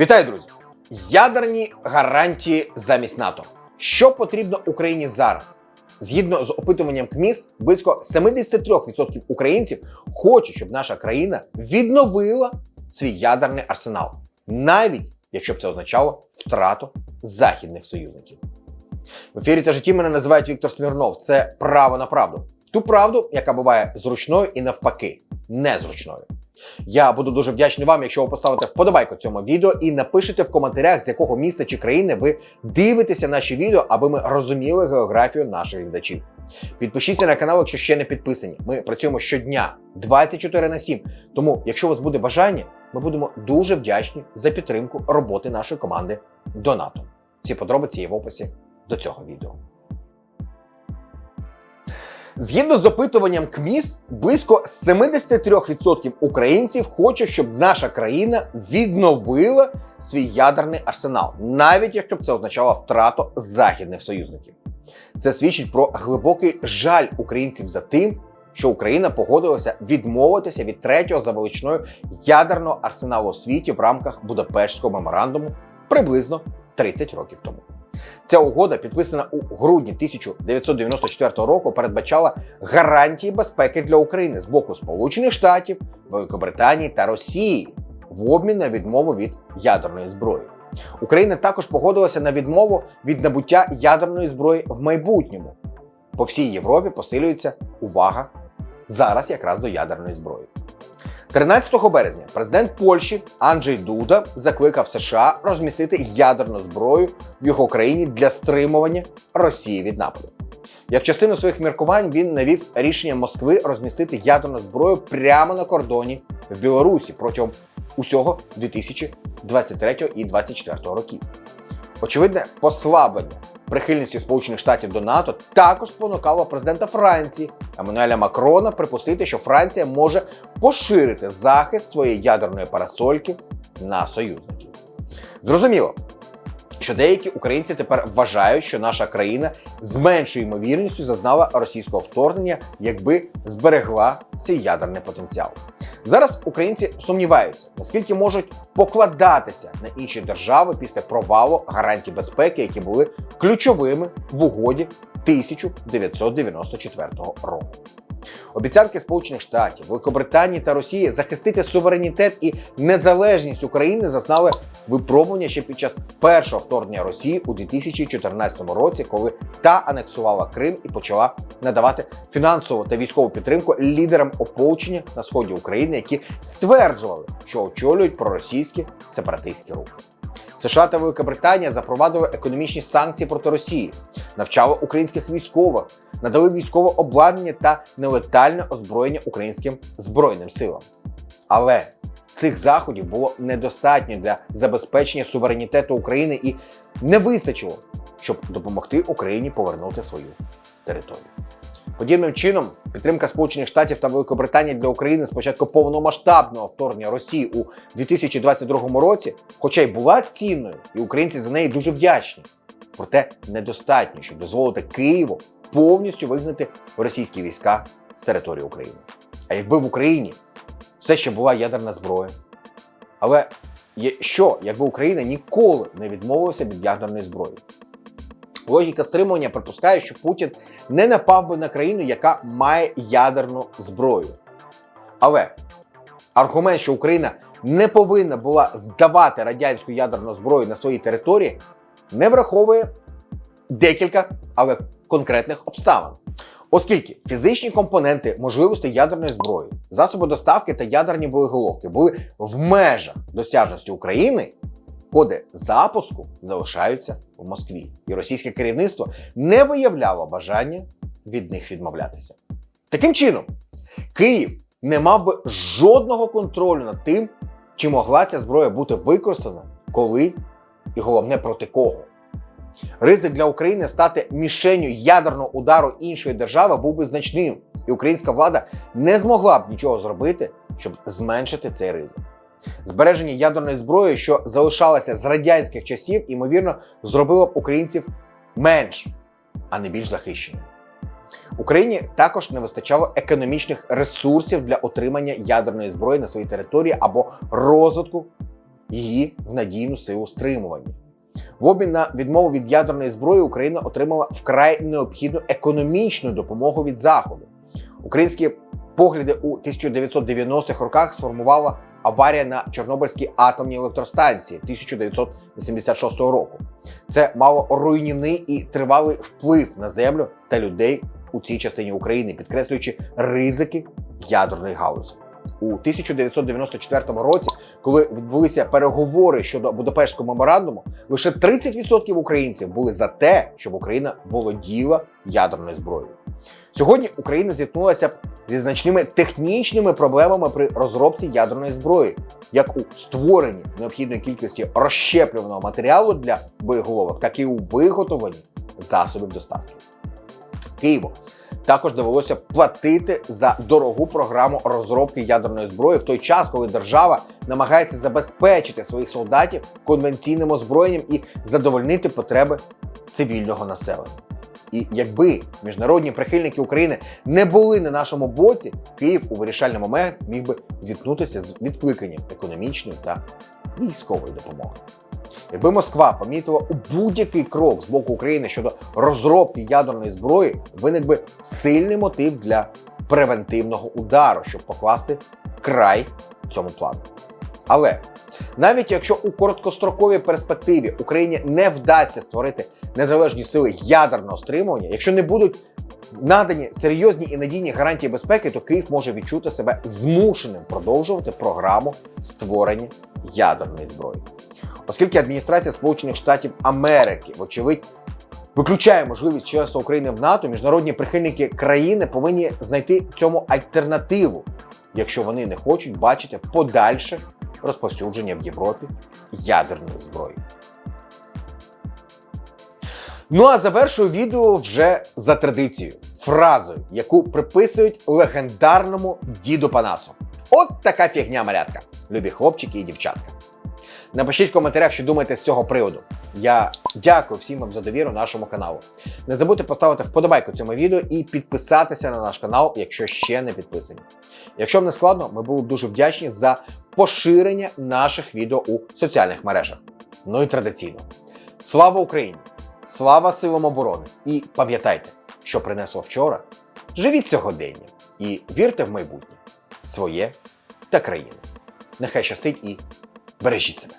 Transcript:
Вітаю, друзі! Ядерні гарантії замість НАТО. Що потрібно Україні зараз? Згідно з опитуванням КМІС, близько 73% українців хочуть, щоб наша країна відновила свій ядерний арсенал, навіть якщо б це означало втрату західних союзників. В ефірі та житті мене називають Віктор Смірнов. Це право на правду. Ту правду, яка буває зручною і навпаки, незручною. Я буду дуже вдячний вам, якщо ви поставите вподобайку цьому відео і напишете в коментарях, з якого міста чи країни ви дивитеся наші відео, аби ми розуміли географію наших глядачів. Підпишіться на канал, якщо ще не підписані. Ми працюємо щодня 24 на 7. Тому, якщо у вас буде бажання, ми будемо дуже вдячні за підтримку роботи нашої команди донатом. Всі подробиці є в описі до цього відео. Згідно з опитуванням КМІС, близько 73% українців хочуть, щоб наша країна відновила свій ядерний арсенал, навіть якщо б це означало втрату західних союзників. Це свідчить про глибокий жаль українців за тим, що Україна погодилася відмовитися від третього за величиною ядерного арсеналу світі в рамках Будапештського меморандуму приблизно 30 років тому. Ця угода, підписана у грудні 1994 року, передбачала гарантії безпеки для України з боку Сполучених Штатів, Великобританії та Росії в обмін на відмову від ядерної зброї. Україна також погодилася на відмову від набуття ядерної зброї в майбутньому. По всій Європі посилюється увага зараз якраз до ядерної зброї. 13 березня президент Польщі Анджей Дуда закликав США розмістити ядерну зброю в його країні для стримування Росії від нападу. Як частину своїх міркувань він навів рішення Москви розмістити ядерну зброю прямо на кордоні в Білорусі протягом усього 2023 і 2024 років. Очевидне послаблення прихильності Сполучених Штатів до НАТО також спонукало президента Франції Еммануеля Макрона припустити, що Франція може поширити захист своєї ядерної парасольки на союзників. Зрозуміло, що деякі українці тепер вважають, що наша країна з меншою ймовірністю зазнала російського вторгнення, якби зберегла свій ядерний потенціал. Зараз українці сумніваються, наскільки можуть покладатися на інші держави після провалу гарантій безпеки, які були ключовими в угоді 1994 року. Обіцянки Сполучених Штатів, Великобританії та Росії захистити суверенітет і незалежність України зазнали випробування ще під час першого вторгнення Росії у 2014 році, коли та анексувала Крим і почала надавати фінансову та військову підтримку лідерам ополчення на сході України, які стверджували, що очолюють проросійські сепаратистські рухи. США та Велика Британія запровадили економічні санкції проти Росії, навчали українських військових, надали військове обладнання та нелетальне озброєння українським збройним силам. Але цих заходів було недостатньо для забезпечення суверенітету України і не вистачило, щоб допомогти Україні повернути свою територію. Подібним чином, підтримка Сполучених Штатів та Великобританії для України з початку повномасштабного вторгнення Росії у 2022 році, хоча й була цінною, і українці за неї дуже вдячні. Проте недостатньо, щоб дозволити Києву повністю вигнати російські війська з території України. А якби в Україні все ще була ядерна зброя, але що, якби Україна ніколи не відмовилася від ядерної зброї? Логіка стримування припускає, що Путін не напав би на країну, яка має ядерну зброю. Але аргумент, що Україна не повинна була здавати радянську ядерну зброю на своїй території, не враховує декілька, але конкретних обставин. Оскільки фізичні компоненти можливостей ядерної зброї, засоби доставки та ядерні боєголовки були в межах досяжності України, коди запуску залишаються в Москві, і російське керівництво не виявляло бажання від них відмовлятися. Таким чином, Київ не мав би жодного контролю над тим, чи могла ця зброя бути використана, коли і головне проти кого. Ризик для України стати мішенню ядерного удару іншої держави був би значним, і українська влада не змогла б нічого зробити, щоб зменшити цей ризик. Збереження ядерної зброї, що залишалося з радянських часів, ймовірно, зробило б українців менш, а не більш захищеними. Україні також не вистачало економічних ресурсів для отримання ядерної зброї на своїй території або розвитку її в надійну силу стримування. В обмін на відмову від ядерної зброї Україна отримала вкрай необхідну економічну допомогу від Заходу. Українські погляди у 1990-х роках сформувала аварія на Чорнобильській атомній електростанції 1986 року. Це мало руйнівний і тривалий вплив на землю та людей у цій частині України, підкреслюючи ризики ядерної галузі. У 1994 році, коли відбулися переговори щодо Будапештського меморандуму, лише 30% українців були за те, щоб Україна володіла ядерною зброєю. Сьогодні Україна зіткнулася зі значними технічними проблемами при розробці ядерної зброї, як у створенні необхідної кількості розщеплюваного матеріалу для боєголовок, так і у виготовленні засобів доставки. Києву також довелося платити за дорогу програму розробки ядерної зброї в той час, коли держава намагається забезпечити своїх солдатів конвенційним озброєнням і задовольнити потреби цивільного населення. І якби міжнародні прихильники України не були на нашому боці, Київ у вирішальний момент міг би зіткнутися з відкликанням економічної та військової допомоги. Якби Москва помітила у будь-який крок з боку України щодо розробки ядерної зброї, виник би сильний мотив для превентивного удару, щоб покласти край цьому плану. Але навіть якщо у короткостроковій перспективі Україні не вдасться створити незалежні сили ядерного стримування, якщо не будуть надані серйозні і надійні гарантії безпеки, то Київ може відчути себе змушеним продовжувати програму створення ядерної зброї. Оскільки адміністрація Сполучених Штатів Америки, вочевидь, виключає можливість членства України в НАТО, міжнародні прихильники країни повинні знайти цьому альтернативу, якщо вони не хочуть бачити подальше розповсюдження в Європі ядерної зброї. Ну а завершую відео вже за традицією, фразою, яку приписують легендарному діду Панасу. От така фігня малятка, любі хлопчики і дівчатка. Напишіть в коментарях, що думаєте з цього приводу. Я дякую всім вам за довіру нашому каналу. Не забудьте поставити вподобайку цьому відео і підписатися на наш канал, якщо ще не підписані. Якщо вам не складно, ми були дуже вдячні за поширення наших відео у соціальних мережах. Ну і традиційно. Слава Україні! Слава силам оборони! І пам'ятайте, що принесло вчора. Живіть сьогодення і вірте в майбутнє своє та країни. Нехай щастить і бережіть себе.